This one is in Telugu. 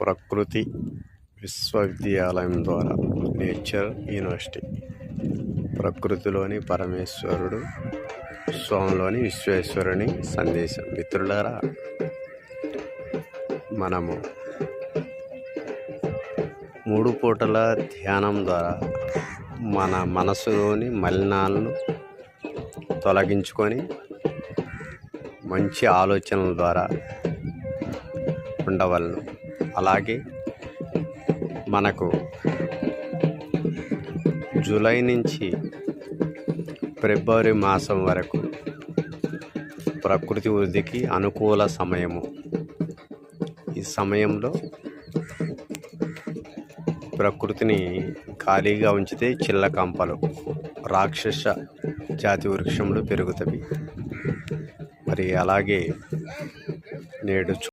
ప్రకృతి విశ్వవిద్యాలయం ద్వారా నేచర్ యూనివర్సిటీ. ప్రకృతిలోని పరమేశ్వరుడు స్వామిలోని విశ్వేశ్వరుని సందేశం. మిత్రులారా మనము మూడు పూటల ధ్యానం ద్వారా మన మనసులోని మలినాలను తొలగించుకొని మంచి ఆలోచనల ద్వారా ఉండవలను. అలాగే మనకు జూలై నుంచి ఫిబ్రవరి మాసం వరకు ప్రకృతి వృద్ధికి అనుకూల సమయము. ఈ సమయంలో ప్రకృతిని ఖాళీగా ఉంచితే చిల్లకంపలు రాక్షస జాతి వృక్షములు పెరుగుతాయి మరి అలాగే నేడు